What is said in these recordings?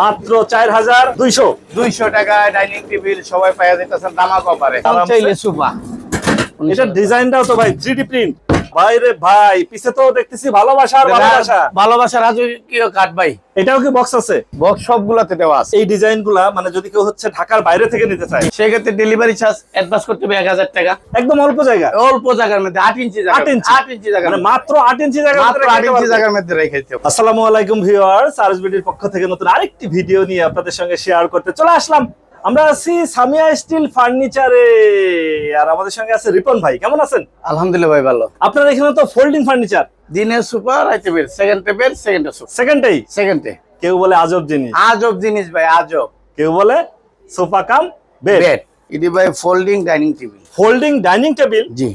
মাত্র চার হাজার দুইশো। দুইশো টাকা ডাইনিং টেবিল সবাই পাইয়া যেতেছে দামা কপারে। চাইলে সুপা। এটার ডিজাইনটাও তো ভাই থ্রি প্রিন্ট ভাই রে ভাই পিছে তো দেখতেছি ভালোবাসা আর ভালোবাসা। ভালোবাসা রাজকীয় কাঠ ভাই। এটাও কি বক্স আছে? বক্স সবগুলাতে দেওয়া আছে। এই ডিজাইনগুলা মানে যদি কেউ হচ্ছে ঢাকার বাইরে থেকে নিতে চায়। সেক্ষেত্রে ডেলিভারি চার্জ অ্যাডভান্স করতে হবে এক হাজার টাকা। একদম অল্প জায়গা। অল্প জায়গার মধ্যে আট ইঞ্চি জায়গা আট ইঞ্চি? আট ইঞ্চি জায়গা মানে মাত্র আট ইঞ্চি জায়গা মাত্র আট ইঞ্চি জায়গার মধ্যে রেখে দিতে আসসালামু আলাইকুম ভিউয়ার্স আরএসবিডির পক্ষ থেকে নতুন আরেকটি ভিডিও নিয়ে আপনাদের সঙ্গে শেয়ার করতে চলে আসলাম। আমরা আছি সামিয়া স্টিল ফার্নিচারে। আর আমাদের সঙ্গে আছে রিপন ভাই কেমন আছেন? আলহামদুলিল্লাহ ভাই ভালো। আপনার এখানে তো ফোল্ডিং ফার্নিচার দিনের সুপার আইতে বের সেকেন্ড টেপের সেকেন্ড সুপার সেকেন্ডেই সেকেন্ডে কেউ বলে আজব জিনিস। আজব জিনিস ভাই আজব। কেউ বলে সোফা কাম বেড ইডি ভাই folding dining table folding dining table জি।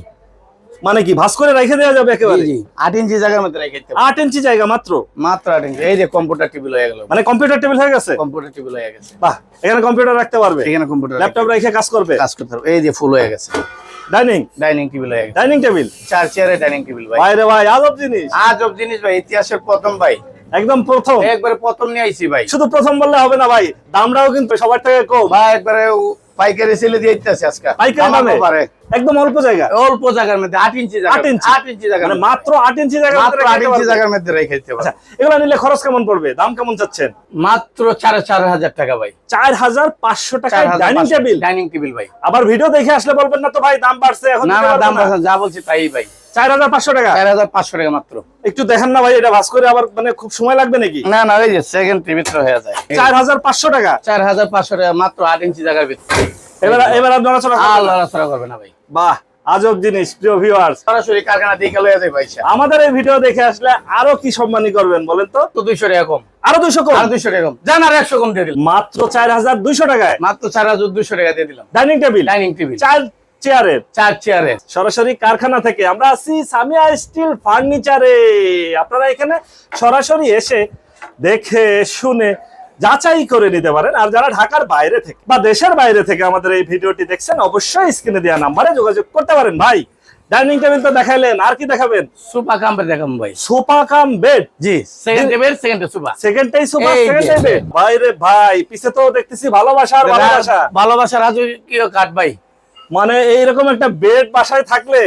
মানে কি ভাস করে রেখে দেওয়া যাবে একেবারে? আট ইঞ্চি জায়গার মধ্যে রেখে দিতে। আট ইঞ্চি জায়গা মাত্র? মাত্র আট ইঞ্চি এই যে কম্পিউটার টেবিল হয়ে গেল। মানে কম্পিউটার টেবিল হয়ে গেছে? কম্পিউটার টেবিল হয়ে গেছে। বাহ এখানে কম্পিউটার রাখতে পারবে? এখানে কম্পিউটার ল্যাপটপ রেখে কাজ করবে? কাজ করতে হবে এই যে ফুল হয়ে গেছে। ডাইনিং? ডাইনিং টেবিল হয়ে গেছে। Dining table? চার চেয়ারে ডাইনিং টেবিল ভাই। ভাই রে ভাই আজব জিনিস। আজব জিনিস ভাই ইতিহাসের প্রথম ভাই। একদম প্রথম। একবারে প্রথম নিয়ে আইছি ভাই। শুধু প্রথম বললে হবে না ভাই দামটাও কিন্তু সবার থেকে কম। ভাই একবারে পাইকারি সেলে দিয়ে দিতেছে আজকে। পাইকারি দাম দামে? পারে একদম অল্প জায়গা? অল্প জায়গার মধ্যে আট ইঞ্চি জায়গা আট ইঞ্চি? আট ইঞ্চি জায়গা মানে মাত্র আট ইঞ্চি জায়গা মাত্র আট ইঞ্চি জায়গার মধ্যে রেখে দিতে হবে আচ্ছা এগুলো নিলে খরচ কেমন পড়বে? দাম কেমন চাচ্ছেন? মাত্র চার চার হাজার টাকা ভাই। চার হাজার পাঁচশো টাকা ডাইনিং টেবিল ডাইনিং টেবিল ভাই। আবার ভিডিও দেখে আসলে বলবেন না তো ভাই দাম বাড়ছে এখন না না দাম বাড়ছে, যা বলছি তাই ভাই। চার হাজার পাঁচশো টাকা? চার হাজার পাঁচশো টাকা মাত্র। একটু দেখেন না ভাই এটা ভাস করে আবার মানে খুব সময় লাগবে নাকি? না না ওই যে সেকেন্ড ভিতরে হয়ে যায়। চার হাজার পাঁচশো টাকা? চার হাজার পাঁচশো টাকা মাত্র আট ইঞ্চি জায়গার ভিতরে। এবার এবার করবে না ভাই। বাহ আজব জিনিস প্রিয় ভিউয়ার্স সরাসরি কারখানা দেখে লয়ে আমাদের এই ভিডিও দেখে আসলে আরও কি সম্মানী করবেন বলেন তো? টাকা কম। আরও দুশো কম? আর দুইশো টাকা কম। জান আর একশো কম দিয়ে দিলাম। মাত্র টাকায়। টাকা দিয়ে দিলাম। ডাইনিং টেবিল ডাইনিং টেবিল চার চেয়ারের চার চেয়ারে সরাসরি কারখানা থেকে আমরা আছি সামিয়া স্টিল ফার্নিচারে। আপনারা এখানে সরাসরি এসে দেখে শুনে যাচাই করে নিতে পারেন। আর যারা ঢাকার বাইরে থেকে বা দেশের বাইরে থেকে আমাদের এই ভিডিওটি দেখছেন অবশ্যই স্ক্রিনে দেওয়া নাম্বারে যোগাযোগ করতে পারেন। ভাই ডাইনিং টেবিল তো দেখাইলেন আর কি দেখাবেন? সুপার কাম্পে দেখাম ভাই। Sofa cum bed? জি। সেকেন্ড টেবিল সেকেন্ড সুপার সেকেন্ডটাই সোফা এই যে। সেকেন্ডটাই বেড ভাই রে ভাই পিছে তো দেখতেছি ভালোবাসা আর ভালোবাসা। ভালোবাসা রাজকীয় কাঠ ভাই। মানে এইরকম একটা বেড বাসায় থাকলে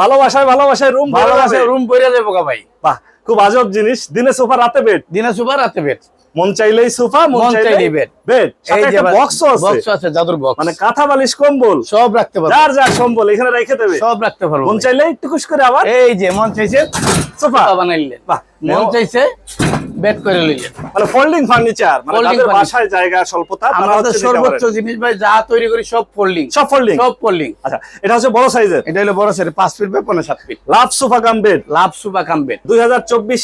ভালোবাসায় ভালোবাসায় রুম ভালোবাসায় রুম বইরা যাব ভাই। বাহ খুব আজব জিনিস। দিনে সোফা রাতে বেড দিনে সুপার রাতে বেড মন চাইলেই সোফা মন চাইলে চাইলেই বেড বেড এই যে বক্সও আছে। বক্স আছে জাদুর বক্স মানে কাঁথা বালিশ কম্বল। সব রাখতে পারবে। যার যার কম্বল এখানে রেখে দেবে। সব রাখতে পারবে মন চাইলে চাইলেই টুকুস করে আবার এই যে মন চাইছে সোফা। বানাইলে বানাইলেন। বাহ মন চাইছে বেড করে লইলেন মানে ফোল্ডিং ফার্নিচার মানে যাদের বাসায় জায়গা স্বল্পতা আমাদের সর্বোচ্চ জিনিস ভাই যা তৈরি করি সব ফোল্ডিং সব ফোল্ডিং সব ফোল্ডিং আচ্ছা এটা হচ্ছে বড় সাইজের? এটা হলো বড় সেট পাঁচ feet by feet love sofa cum bed love sofa cum bed দুই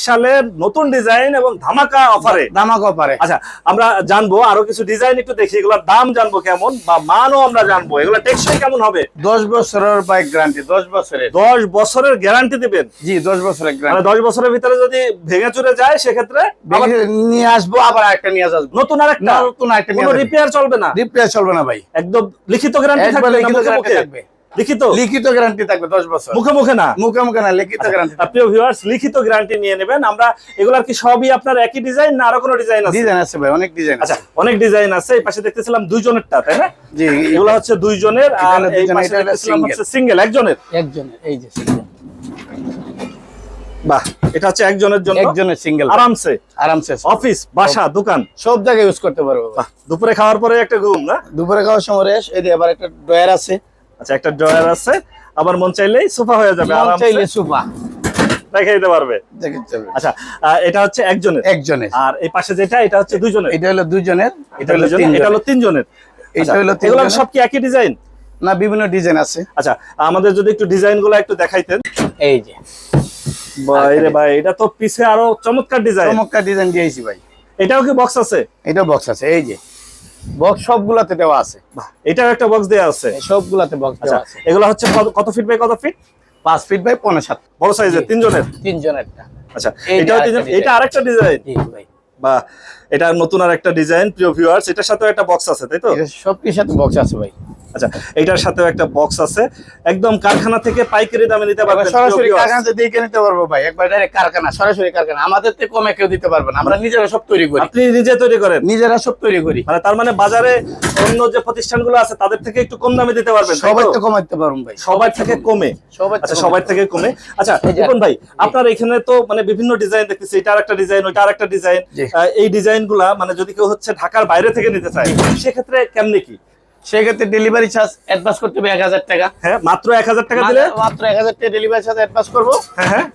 সালের নতুন ডিজাইন এবং ধামাকা অফারে দামাকও পারে আচ্ছা আমরা জানব আরও কিছু ডিজাইন একটু দেখি এগুলোর দাম জানব কেমন বা মানও আমরা জানব। এগুলো টেকসই কেমন হবে? দশ বছরের বাইক গ্যারান্টি দশ বছরের। দশ বছরের গ্যারান্টি দিবেন? জি দশ বছরের মানে গ্যারান্টি দশ বছরের ভিতরে যদি ভেঙে চুরে যায় সেক্ষেত্রে আবার নিয়ে আসব আবার একটা নিয়ে আসব। নতুন আরেকটা? নতুন একটা কোনো রিপেয়ার চলবে না। রিপ্লেস চলবে না ভাই। একদম লিখিত গ্যারান্টি থাকবে লিখিত গ্যারান্টি থাকবে। লিখিত? লিখিত গ্যারান্টি থাকবে দশ বছর। মুখে মুখে না? মুখে মুখে না লিখিত গ্যারান্টি আর প্রিয় ভিউয়ার্স লিখিত গ্যারান্টি নিয়ে নেবেন। আমরা এগুলার কি সবই আপনার একই ডিজাইন না আরও কোনো ডিজাইন আছে? ডিজাইন আছে ভাই অনেক ডিজাইন আচ্ছা অনেক ডিজাইন আছে। এই পাশে দেখতেছিলাম দুইজনেরটা তাই না? জি এগুলো হচ্ছে দুইজনের আর এই পাশে দেখতেছিলাম হচ্ছে সিঙ্গেল একজনের। একজনের এই যে বাহ এটা হচ্ছে একজনের জন্য একজনের সিঙ্গেল আরামসে। আরামসে অফিস বাসা দোকান। সব জায়গায় ইউজ করতে পারব। দুপুরে খাওয়ার পরে একটা ঘুম না? দুপুরে খাওয়ার সময় রেস এই যে আবার একটা ডয়ার আছে। আচ্ছা একটা ড্রয়ার আছে। আবার মন চাইলেই সোফা হয়ে যাবে আরামসে। চাইলে রেখে দিতে পারবে। আচ্ছা এটা হচ্ছে একজনের? একজনের। আর এই পাশে যেটা এটা হচ্ছে এটা হলো দুজনের এটা হলো এটা হলো তিনজনের। এটা আচ্ছা, হলো এগুলো তিনজনের। সব কি একই ডিজাইন না বিভিন্ন ডিজাইন আছে। আচ্ছা আমাদের যদি একটু ডিজাইনগুলো একটু দেখাইতেন। এই যে বাইরে ভাই এটা তো পিছে আরও চমৎকার ডিজাইন চমৎকার ডিজাইন দিয়েছি ভাই। এটাও কি বক্স আছে? এটা বক্স আছে এই যে। বক্স সবগুলাতে দেওয়া আছে। বাহ, এটাও একটা বক্স দেওয়া আছে। সবগুলাতে বক্স আচ্ছা দেওয়া আছে। এগুলো হচ্ছে কত- ফিট বাই কত ফিট পাঁচ ফিট বাই সাত। বড় সাইজের। তিনজনের? তিনজনেরটা। আচ্ছা এটাও তিনজন এটা আরেকটা ডিজাইন জি ভাই। বা এটা নতুন আর একটা ডিজাইন প্রিয় ভিউয়ার্স এটার সাথেও একটা বক্স আছে তাই তো? এটা সব কিছুর সাথে বক্স আছে ভাই। আচ্ছা এটার সাথেও একটা বক্স আছে। একদম কারখানা থেকে পাইকারি দামে নিতে পারবেন সরাসরি। কারখানাতে দিয়ে নিতে পারব ভাই একবার ডাইরেক্ট কারখানা সরাসরি কারখানা। আমাদের থেকে কমে কেউ দিতে পারবে না আমরা নিজেরা সব তৈরি করি। আপনি নিজে তৈরি করেন? নিজেরা সব তৈরি করি। মানে তার মানে বাজারে অন্য যে প্রতিষ্ঠানগুলো আছে তাদের থেকে একটু কম দামে দিতে পারবেন তাই সবাই তো? তো কমাইতে পারব ভাই। সবার থেকে কমে। সবাই আচ্ছা সবার থেকে কমে। আচ্ছা দেখুন ভাই আপনার এখানে তো মানে বিভিন্ন ডিজাইন দেখতেছি এটা একটা ডিজাইন ওইটা আরেকটা ডিজাইন এই ডিজাইনগুলা মানে যদি কেউ হচ্ছে ঢাকার বাইরে থেকে নিতে চায় সেক্ষেত্রে কেমনে কি? সেক্ষেত্রে ডেলিভারি চার্জ অ্যাডভান্স করতে হবে এক হাজার টাকা। হ্যাঁ মাত্র এক হাজার টাকা দিলে? মাত্র এক হাজার টাকা ডেলিভারি চার্জ অ্যাডভান্স করব। হ্যাঁ হ্যাঁ।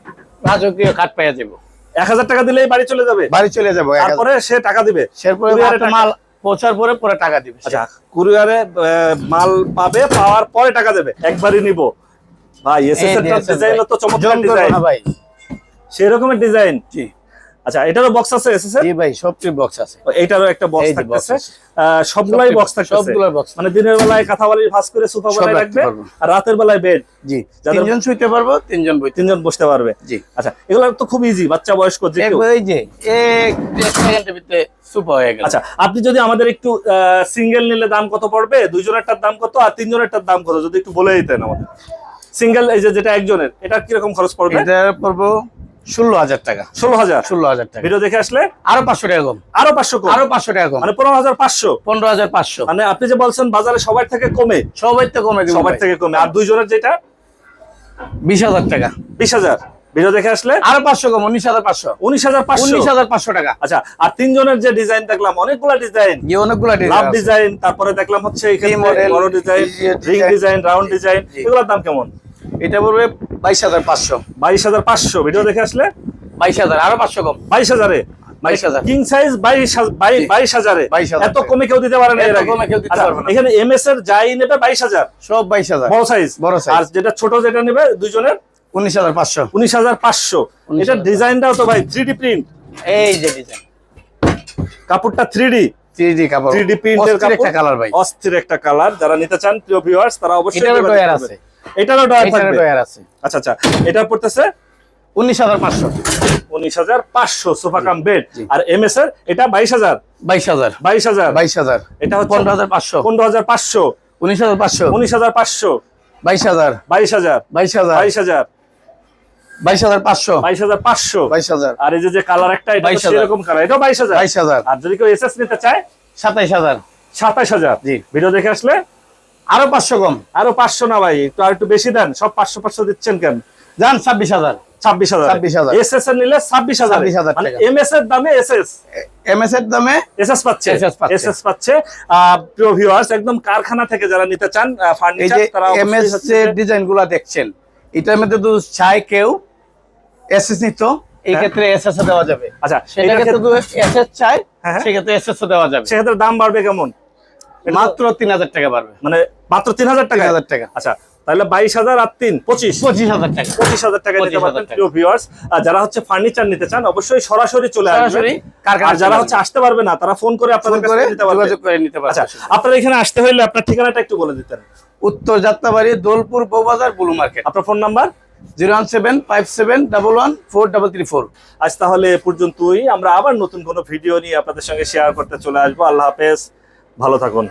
রাজকীয় খাট পেয়ে যাব। এক হাজার টাকা দিলেই বাড়ি চলে যাবে? বাড়ি চলে যাব তারপরে সে টাকা দিবে। সেরপরে মাল পৌঁছার পরে পরে টাকা দিবে আচ্ছা কুরিয়ারে মাল পাবে পাওয়ার পরে টাকা দেবে। একবারই নিব। ভাই এসএস এর ডিজাইন তো চমৎকার ডিজাইন ভাই। সেই রকমের ডিজাইন জি। আচ্ছা এটারও বক্স আছে এসএসএর জি ভাই সবটি বক্স আছে। এইটারও একটা বক্স থাকতেছে। সবগুলাই বক্স থাকতেছে। সবগুলোর box। মানে দিনের বেলায় কাঁথাবালি ভাঁজ করে সোফা বানায় রাখবে আর রাতের বেলায় বেড জি তিনজন শুইতে পারব তিনজন তিনজন বসতে পারবে। জি। আচ্ছা এগুলো তো খুব ইজি বাচ্চা বয়স্ক যে কেউ এই যে এক সেকেন্ডের ভিতরে সুপার হয়ে গেল। আচ্ছা আপনি যদি আমাদের একটু সিঙ্গেল নিলে দাম কত পড়বে? দুইজনেরটার দাম কত? আর তিনজনেরটার দাম কত? যদি একটু বলে দিতেন আমাদের। সিঙ্গেল এই যে যেটা একজনের এটা কীরকম খরচ পড়বে? এটা পড়ব ষোলো হাজার টাকা। ষোলো হাজার? ষোলো হাজার টাকা। ভিডিও দেখে আসলে? আরও পাঁচশো টাকা কম। আরও পাঁচশো কম? আরও পাঁচশো টাকা কম। মানে পনেরো হাজার পাঁচশো? পনেরো হাজার পাঁচশো। মানে আপনি যে বলছেন বাজারে সবার থেকে কমে? সবাই তো কমে সবার থেকে কমে। আর দুইজনের যেটা? বিশ হাজার টাকা। বিশ হাজার। ভিডিও দেখে আসলে? আরও পাঁচশো কম উনিশ হাজার পাঁচশো। উনিশ হাজার পাঁচশো? উনিশ হাজার পাঁচশো টাকা। আচ্ছা আর তিনজনের যে ডিজাইন দেখলাম অনেকগুলা ডিজাইন অনেকগুলো লাভ ডিজাইন তারপরে দেখলাম হচ্ছে এখানে বড় design ring design round design এগুলোর দাম কেমন? এটা পড়বে বাইশ হাজার পাঁচশো। বাইশ হাজার পাঁচশো ভিডিও দেখে আসলে? বাইশ হাজার আরও পাঁচশো কম। বাইশ হাজারে? বাইশ হাজার। কিং সাইজ বাইশ হাজার- এত কমে কেউ দিতে পারে না আচ্ছা, পারবে না। এখানে এম এস এর যাই নেবে বাইশ হাজার। সব বাইশ হাজার। বড় সাইজ বড় size। আর যেটা ছোট যেটা নেবে দুজনের উনিশ হাজার পাঁচশো। উনিশ হাজার পাঁচশো। এটা ডিজাইনটাও তো ভাই থ্রি ডি প্রিন্ট এই যে ডিজাইন কাপড়টা থ্রি ডি কাপড়। থ্রি প্রিন্টের কালার ভাই। অস্থির একটা কালার যারা নিতে চান প্রিয় ভিউয়ার্স তারা অবশ্যই। আছে। এটারও ডয়ার থাকবে ডয়ার আছে আচ্ছা আচ্ছা এটা পড়তেছে উনিশ হাজার পাঁচশো উনিশ হাজার পাঁচশো সোফা কাম বেড আর এম এস এর এটা বাইশ হাজার বাইশ হাজার বাইশ হাজার বাইশ হাজার এটা হচ্ছে পনেরো হাজার পাঁচশো পনেরো হাজার পাঁচশো উনিশ হাজার পাঁচশো উনিশ হাজার পাঁচশো বাইশ হাজার বাইশ হাজার বাইশ হাজার বাইশ হাজার বাইশ হাজার পাঁচশো বাইশ হাজার পাঁচশো বাইশ হাজার আর এই যে কালার একটা এটা কালার বাইশ হাজার আর যদি কেউ এসএস নিতে চায় সাতাইশ হাজার সাতাশ হাজার জি। ভিডিও দেখে আসলে আরও পাঁচশো কম। আরও পাঁচশো না ভাই একটু আর একটু বেশি দেন সব পাঁচশো পাঁচশো দিচ্ছেন কেন? যান ছাব্বিশ হাজার। ছাব্বিশ হাজার। 26,000 এস এস এর নিলে ছাব্বিশ হাজার। মানে এম এস এর দামে এস এস এম এস এর দামে এস এস পাচ্ছে। এস এস পাচ্ছে প্রিয় ভিউয়ার্স একদম কারখানা থেকে যারা নিতে চান ফার্নিচার তারা এম এস এর ডিজাইনগুলা দেখছেন এটার মধ্যে তো চাই কেউ এস এস নিত এই হ্যাঁ। ক্ষেত্রে এস দেওয়া যাবে। আচ্ছা সেটা ক্ষেত্রে চাই হ্যাঁ, হ্যাঁ। সেক্ষেত্রে দেওয়া যাবে। সেক্ষেত্রে দাম বাড়বে কেমন? তো- মাত্র তিন হাজার টাকা মানে মাত্র তিন হাজার টাকা? হাজার টাকা। আচ্ছা তাহলে বাইশ হাজার আর তিন পঁচিশ? পঁচিশ হাজার টাকা। পঁচিশ হাজার টাকা নিতে পারবেন টাকা। প্রিয় ভিউয়ার্স যারা হচ্ছে ফার্নিচার নিতে চান অবশ্যই সরাসরি চলে আসবেন। আর যারা হচ্ছে আসতে পারবে না তারা ফোন করে আপনাদের করে নিতে পারবে। যোগাযোগ নিতে আচ্ছা পারবে আপনার এখানে আসতে হলে আপনার ঠিকানাটা একটু বলে দিতেন। উত্তর যাত্রাবাড়ি দোলপুর বৌবাজার বুলু মার্কেট। আপনার phone number zero one seven five seven double one four double three four. আজ তাহলে পর্যন্তই। আমরা আবার নতুন কোনো ভিডিও নিয়ে আপনাদের সঙ্গে শেয়ার করতে চলে আসব। আল্লাহ হাফেজ। ভালো থাকুন।